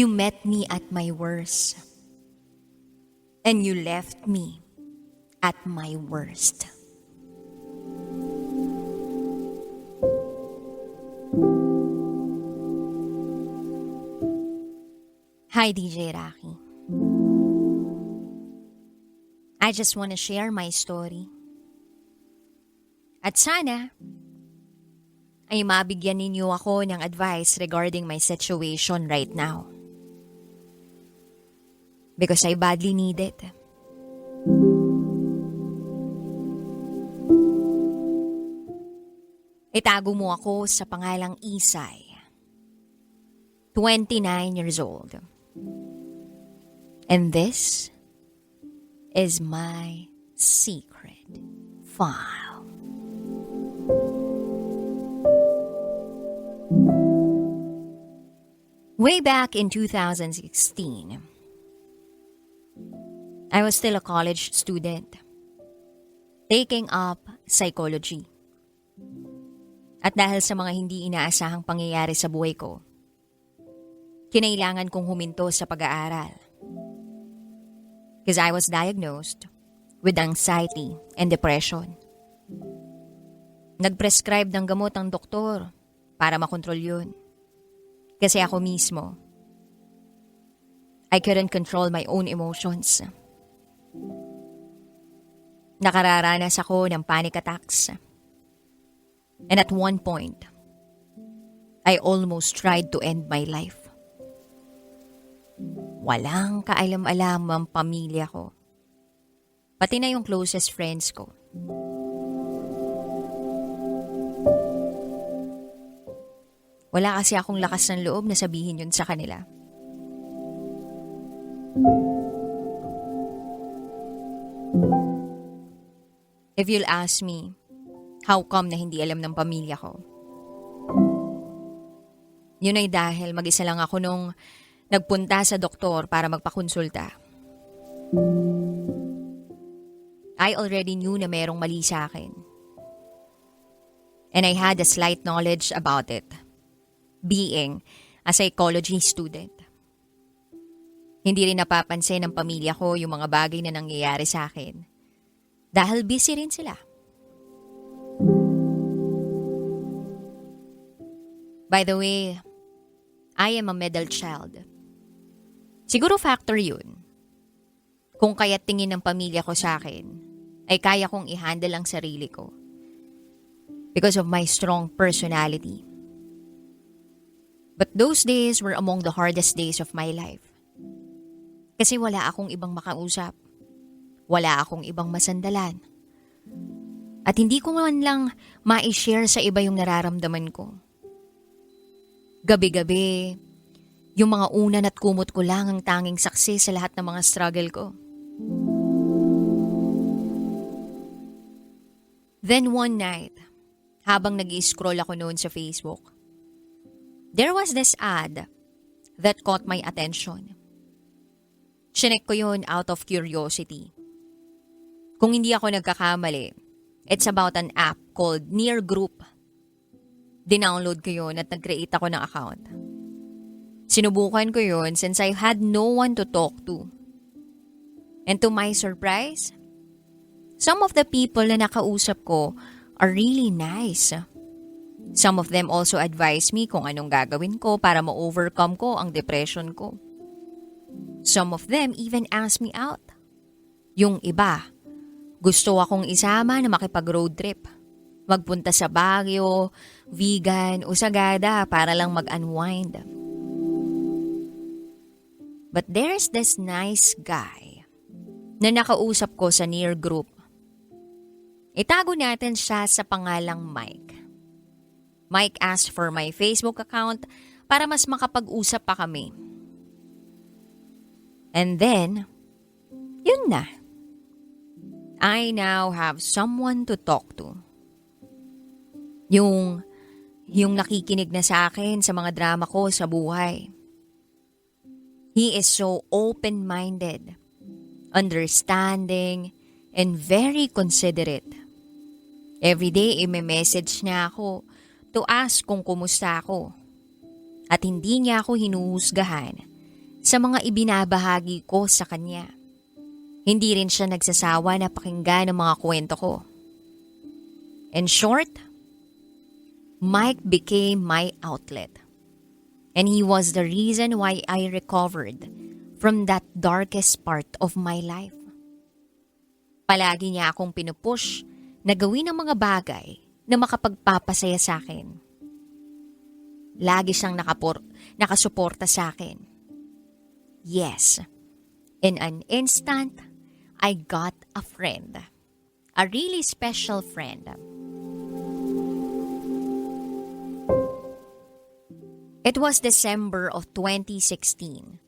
You met me at my worst. And you left me at my worst. Hi, DJ Rocky. I just want to share my story. At sana, ay mabigyan ninyo ako ng advice regarding my situation right now. Because I badly need it. Itago mo ako sa pangalang Isay. 29 years old. And this is my secret file. Way back in 2016, I was still a college student, taking up psychology. At dahil sa mga hindi inaasahang pangyayari sa buhay ko, kinailangan kong huminto sa pag-aaral. Because I was diagnosed with anxiety and depression. Nag-prescribe ng gamot ang doktor para makontrol yun. Kasi ako mismo, I couldn't control my own emotions. Nakararanas ako ng panic attacks. And at one point, I almost tried to end my life. Walang kaalam-alam ang pamilya ko. Pati na yung closest friends ko. Wala kasi akong lakas ng loob na sabihin yun sa kanila. If you'll ask me, how come na hindi alam ng pamilya ko? Yun ay dahil mag-isa lang ako nung nagpunta sa doktor para magpakonsulta. I already knew na merong mali sa akin. And I had a slight knowledge about it, being a psychology student. Hindi rin napapansin ng pamilya ko yung mga bagay na nangyayari sa akin. Dahil busy rin sila. By the way, I am a middle child. Siguro factor yun. Kung kaya tingin ng pamilya ko sa akin, ay kaya kong i-handle ang sarili ko. Because of my strong personality. But those days were among the hardest days of my life. Kasi wala akong ibang makausap. Wala akong ibang masandalan. At hindi ko man lang ma-share sa iba yung nararamdaman ko. Gabi-gabi, yung mga unan at kumot ko lang ang tanging saksi sa lahat ng mga struggle ko. Then one night, habang nag scroll ako noon sa Facebook, there was this ad that caught my attention. Chinek ko yun out of curiosity. Kung hindi ako nagkakamali, it's about an app called Near Group. Dinownload ko yun at nag-create ako ng account. Sinubukan ko yun since I had no one to talk to. And to my surprise, some of the people na nakausap ko are really nice. Some of them also advised me kung anong gagawin ko para ma-overcome ko ang depression ko. Some of them even asked me out. Yung iba, gusto akong isama na makipag-road trip. Magpunta sa Baguio, vegan o Sagada para lang mag-unwind. But there's this nice guy na nakausap ko sa near group. Itago natin siya sa pangalang Mike. Mike asked for my Facebook account para mas makapag-usap pa kami. And then, yun na. I now have someone to talk to. Yung, yung nakikinig na sa akin sa mga drama ko sa buhay. He is so open-minded, understanding, and very considerate. Every day, i-message niya ako to ask kung kumusta ako. At hindi niya ako hinuhusgahan sa mga ibinabahagi ko sa kanya. Hindi rin siya nagsasawa na pakinggan ang mga kwento ko. In short, Mike became my outlet. And he was the reason why I recovered from that darkest part of my life. Palagi niya akong pinupush na gawin ang mga bagay na makapagpapasaya sa akin. Lagi siyang nakapor- nakasuporta sa akin. Yes, in an instant, I got a friend. A really special friend. It was December of 2016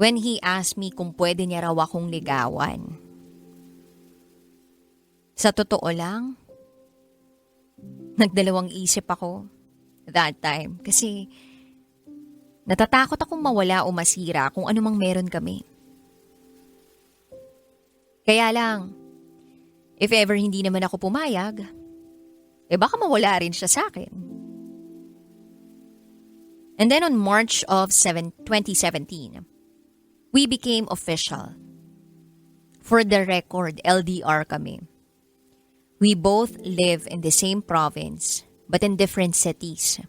when he asked me kung pwede niya raw akong ligawan. Sa totoo lang, nagdalawang isip ako that time kasi natatakot akong mawala o masira kung anumang meron kami. Kaya lang, if ever hindi naman ako pumayag, eh baka mawala rin siya sa akin. And then on March of 7, 2017, we became official. For the record, LDR kami. We both live in the same province, but in different cities.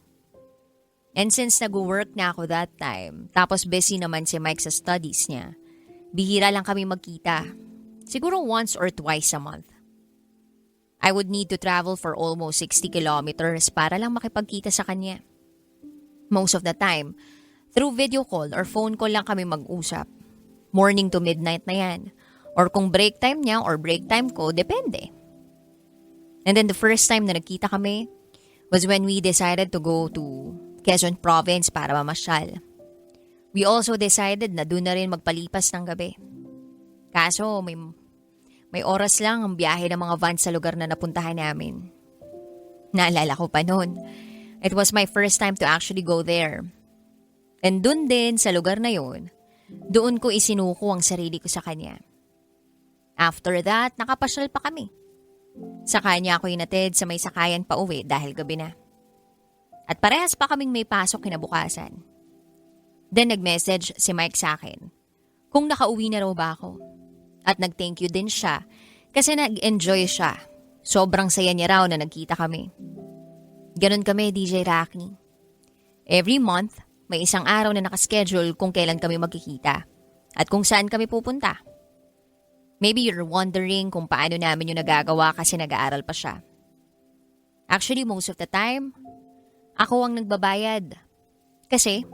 And since nag-work na ako that time, tapos busy naman si Mike sa studies niya, bihira lang kami magkita. Siguro once or twice a month. I would need to travel for almost 60 kilometers para lang makipagkita sa kanya. Most of the time, through video call or phone call lang kami mag-usap. Morning to midnight na yan. Or kung break time niya or break time ko, depende. And then the first time na nagkita kami was when we decided to go to Quezon Province para mamasyal. We also decided na doon na rin magpalipas ng gabi. Kaso may, may oras lang ang biyahe ng mga van sa lugar na napuntahan namin. Naalala ko pa noon It was my first time to actually go there. And dun din sa lugar na yun, doon ko isinuko ang sarili ko sa kanya. After that, nakapasyal pa kami. Sa kanya ako inatid sa may sakayan pa uwi dahil gabi na. At parehas pa kaming may pasok kinabukasan. Then nag-message si Mike sa akin kung nakauwi na raw ba ako. At nag-thank you din siya kasi nag-enjoy siya. Sobrang saya niya raw na nagkita kami. Ganon kami, DJ Rocky. Every month, may isang araw na nakaschedule kung kailan kami magkikita at kung saan kami pupunta. Maybe you're wondering kung paano namin yung nagagawa kasi nag-aaral pa siya. Actually, most of the time, ako ang nagbabayad. Kasi,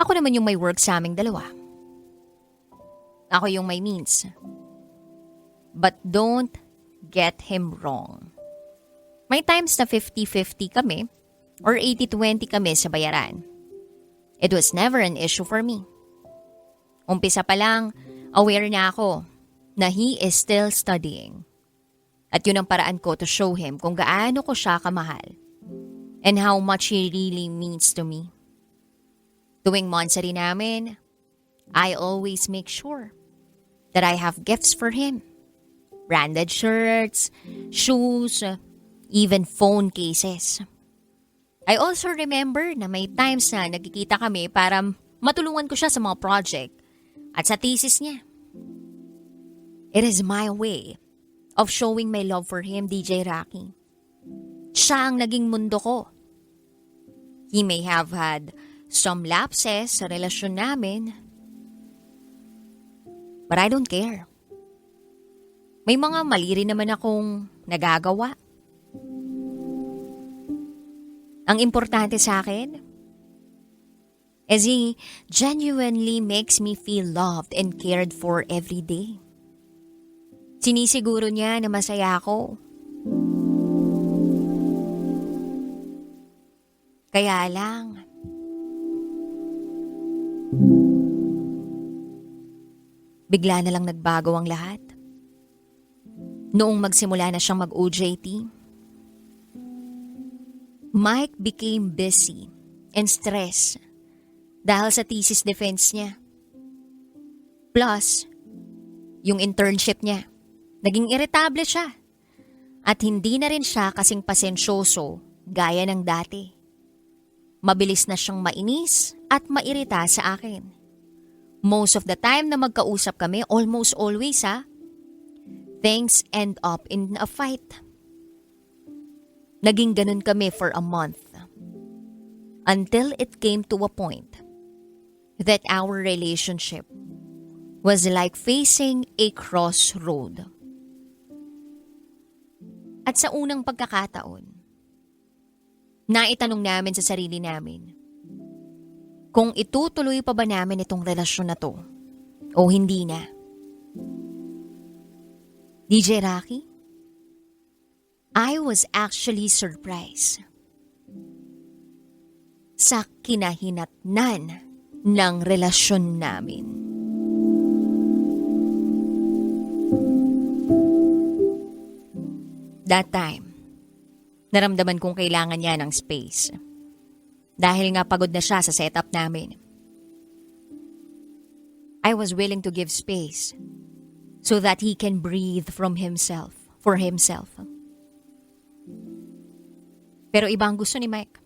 ako naman yung may work sa aming dalawa. Ako yung may means. But don't get him wrong. May times na 50-50 kami or 80-20 kami sa bayaran. It was never an issue for me. Umpisa pa lang, aware na ako na he is still studying. At yun ang paraan ko to show him kung gaano ko siya kamahal and how much he really means to me. Tuwing monthsary namin, I always make sure that I have gifts for him. Branded shirts, shoes, even phone cases. I also remember na may times na nagkikita kami para matulungan ko siya sa mga project at sa thesis niya. It is my way of showing my love for him, DJ Rocky. Siya ang naging mundo ko. He may have had some lapses sa relasyon namin, but I don't care. May mga mali rin naman akong nagagawa. Ang importante sa akin is he genuinely makes me feel loved and cared for every day. Sinisiguro niya na masaya ako. Kaya lang, bigla na lang nagbago ang lahat. Noong magsimula na siyang mag-OJT, Mike became busy and stressed dahil sa thesis defense niya. Plus, yung internship niya, naging irritable siya. At hindi na rin siya kasing pasensyoso gaya ng dati. Mabilis na siyang mainis at mairita sa akin. Most of the time na magkausap kami, almost always ha, things end up in a fight. Naging ganun kami for a month. Until it came to a point that our relationship was like facing a crossroad. At sa unang pagkakataon, naitanong namin sa sarili namin kung itutuloy pa ba namin itong relasyon na to o hindi na. DJ Rocky, I was actually surprised sa kinahinatnan ng relasyon namin. That time, naramdaman kong kailangan niya ng space. Dahil nga pagod na siya sa setup namin. I was willing to give space so that he can breathe from himself, for himself. Pero iba ang gusto ni Mike.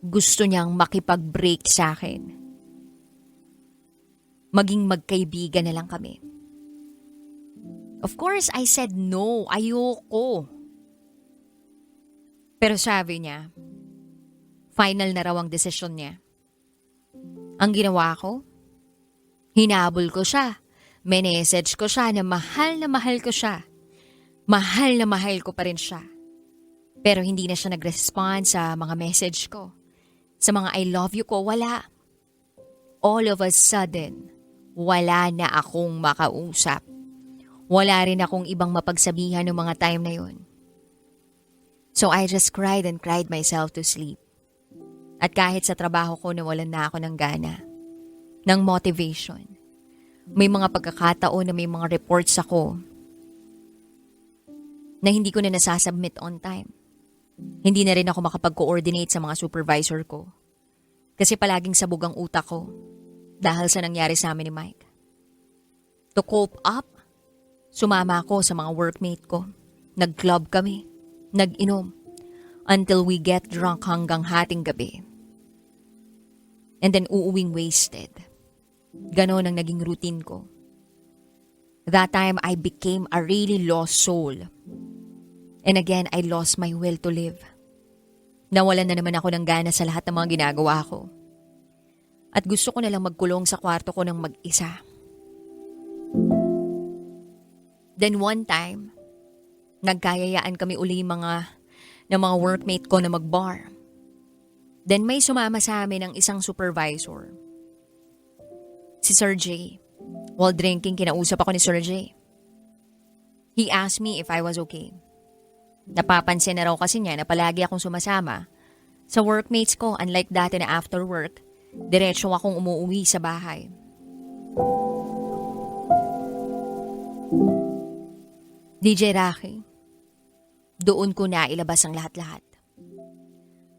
Gusto niyang makipag-break sa akin. Maging magkaibigan na lang kami. Of course, I said no. Ayoko. Pero sabi niya, final na raw ang desisyon niya. Ang ginawa ko, hinabol ko siya. Minessage ko siya na mahal na mahal ko siya. Mahal na mahal ko pa rin siya. Pero hindi na siya nag-respond sa mga message ko. Sa mga I love you ko, wala. All of a sudden, wala na akong makausap. Wala rin akong ibang mapagsabihan ng mga time na yun. So I just cried and cried myself to sleep. At kahit sa trabaho ko nawalan na ako ng gana, ng motivation. May mga pagkakataon na may mga reports ako na hindi ko na nasasubmit on time. Hindi na rin ako makapag-coordinate sa mga supervisor ko. Kasi palaging sabog ang utak ko dahil sa nangyari sa amin ni Mike. To cope up, sumama ako sa mga workmate ko. Nag-club kami, nag-inom, until we get drunk hanggang hating gabi. And then uuwing wasted. Ganon ang naging routine ko. That time, I became a really lost soul. And again, I lost my will to live. Nawalan na naman ako ng gana sa lahat ng mga ginagawa ko. At gusto ko na lang magkulong sa kwarto ko ng mag-isa. Then one time, nagkayayaan kami uli mga ng mga workmate ko na mag-bar. Then may sumama sa amin ang isang supervisor. Si Sir J. While drinking, kinausap ako ni Sir J. He asked me if I was okay. Napapansin na raw kasi niya na palagi akong sumasama. Sa workmates ko, unlike dati na after work, diretso akong umuwi sa bahay. DJ Rocky, doon ko na ilabas ang lahat-lahat.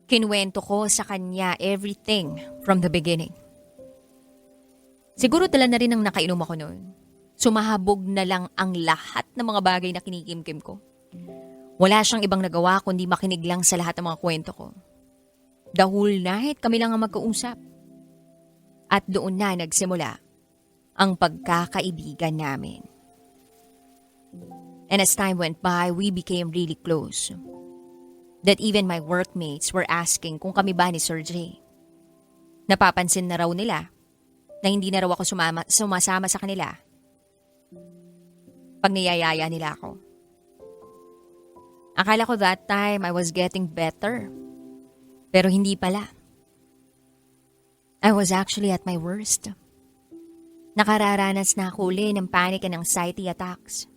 Kinwento ko sa kanya everything from the beginning. Siguro dala na rin ang nakainom ako noon. Sumahabog na lang ang lahat ng mga bagay na kinikimkim ko. Wala siyang ibang nagawa kundi makinig lang sa lahat ng mga kwento ko. The whole night kami lang ang magkausap. At doon na nagsimula ang pagkakaibigan namin. And as time went by, we became really close. That even my workmates were asking kung kami ba ni Sir J. Napapansin na raw nila na hindi na raw ako sumama, sumasama sa kanila. Pag niyayaya nila ako. Akala ko that time I was getting better. Pero hindi pala. I was actually at my worst. Nakararanas na ako uli ng panic and anxiety attacks.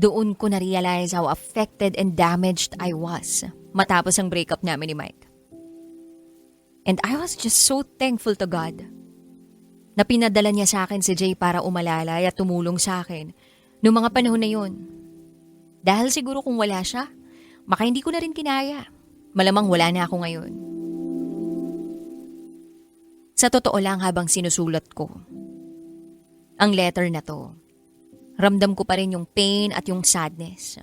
Doon ko na-realize how affected and damaged I was matapos ang breakup namin ni Mike. And I was just so thankful to God na pinadala niya sa akin si Jay para umalalay at tumulong sa akin noong mga panahon na yun. Dahil siguro kung wala siya, maka hindi ko na rin kinaya. Malamang wala na ako ngayon. Sa totoo lang habang sinusulat ko, ang letter na to, ramdam ko pa rin yung pain at yung sadness.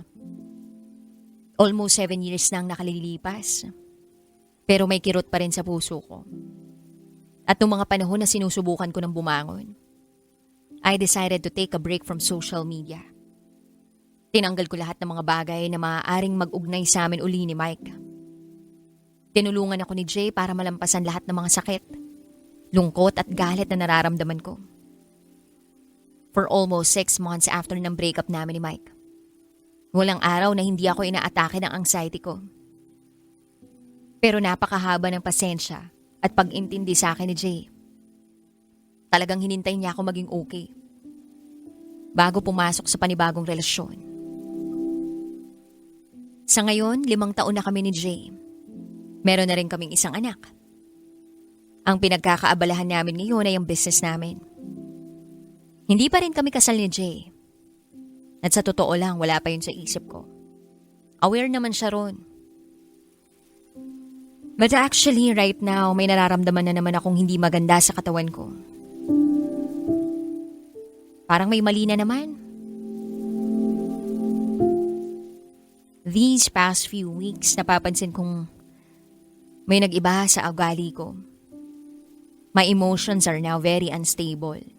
Almost seven years nang nakalilipas. Pero may kirot pa rin sa puso ko. At nung mga panahon na sinusubukan ko ng bumangon, I decided to take a break from social media. Tinanggal ko lahat ng mga bagay na maaaring mag-ugnay sa amin uli ni Mike. Tinulungan ako ni Jay para malampasan lahat ng mga sakit, lungkot at galit na nararamdaman ko. For almost six months after ng breakup namin ni Mike, walang araw na hindi ako inaatake ng anxiety ko. Pero napakahaba ng pasensya at pag-intindi sa akin ni Jay. Talagang hinintay niya ako maging okay. Bago pumasok sa panibagong relasyon. Sa ngayon, limang taon na kami ni Jay. Meron na rin kaming isang anak. Ang pinagkakaabalahan namin ngayon ay ang business namin. Hindi pa rin kami kasal ni Jay. At sa totoo lang, wala pa yun sa isip ko. Aware naman siya ron. But actually, right now, may nararamdaman na naman akong hindi maganda sa katawan ko. Parang may mali na naman. These past few weeks, napapansin kong may nag-iba sa ugali ko. My emotions are now very unstable.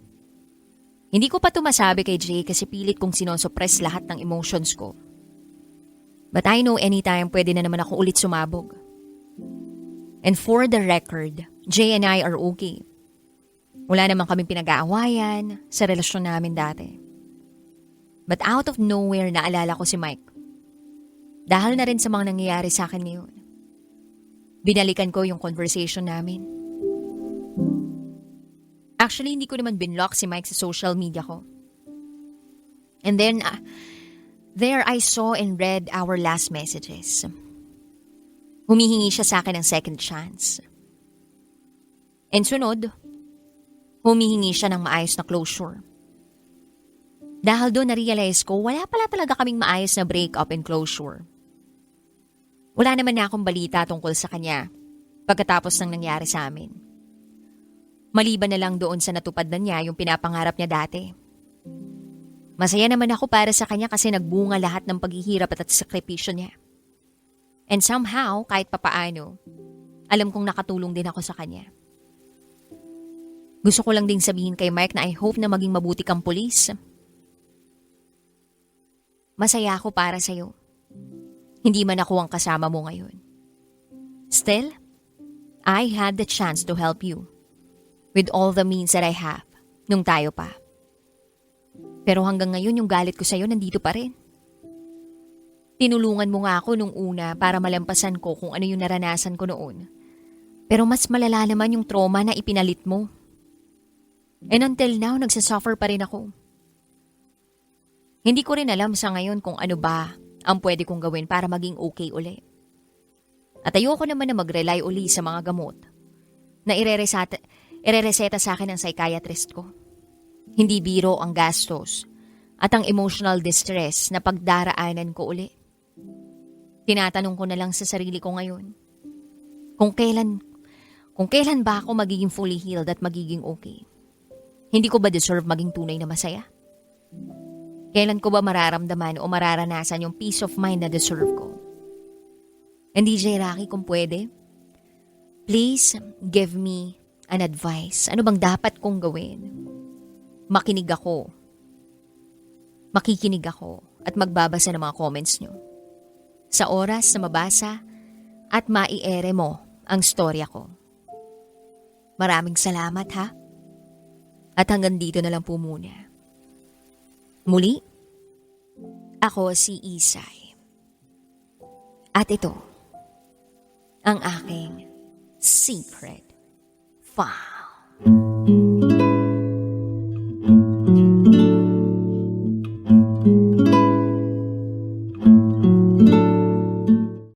Hindi ko pa ito masabi kay Jay kasi pilit kong sinosuppress lahat ng emotions ko. But I know anytime pwede na naman ako ulit sumabog. And for the record, Jay and I are okay. Wala naman kaming pinag-aawayan sa relasyon namin dati. But out of nowhere, naalala ko si Mike. Dahil na rin sa mga nangyayari sa akin ngayon. Binalikan ko yung conversation namin. Actually, hindi ko naman binlock si Mike sa social media ko. And then, uh, there I saw and read our last messages. Humihingi siya sa akin ng second chance. And sunod, humihingi siya ng maayos na closure. Dahil doon na-realize ko, wala pala talaga kaming maayos na breakup and closure. Wala naman na akong balita tungkol sa kanya pagkatapos ng nangyari sa amin. Maliban na lang doon sa natupad na niya yung pinapangarap niya dati. Masaya naman ako para sa kanya kasi nagbunga lahat ng paghihirap at sakripisyo niya. And somehow, kahit papaano, alam kong nakatulong din ako sa kanya. Gusto ko lang ding sabihin kay Mike na I hope na maging mabuti kang pulis. Masaya ako para sa'yo. Hindi man ako ang kasama mo ngayon. Still, I had the chance to help you with all the means that I have nung tayo pa. Pero hanggang ngayon yung galit ko sa'yo nandito pa rin. Tinulungan mo nga ako nung una para malampasan ko kung ano yung naranasan ko noon. Pero mas malala naman yung trauma na ipinalit mo. And until now, nagsasuffer pa rin ako. Hindi ko rin alam sa ngayon kung ano ba ang pwede kong gawin para maging okay uli. At ayoko naman na mag-rely uli sa mga gamot na irereseta, irereseta sa akin ng psychiatrist ko. Hindi biro ang gastos at ang emotional distress na pagdaraanan ko uli. Tinatanong ko na lang sa sarili ko ngayon kung kailan kung kailan ba ako magiging fully healed at magiging okay. Hindi ko ba deserve maging tunay na masaya? Kailan ko ba mararamdaman o mararanasan yung peace of mind na deserve ko? And DJ Rocky, kung pwede, please give me an advice. Ano bang dapat kong gawin? Makinig ako. Makikinig ako at magbabasa ng mga comments nyo. Sa oras na mabasa at maiere mo ang storya ko. Maraming salamat ha. At hanggang dito na lang po muna. Muli, ako si Isay. At ito, ang aking secret file.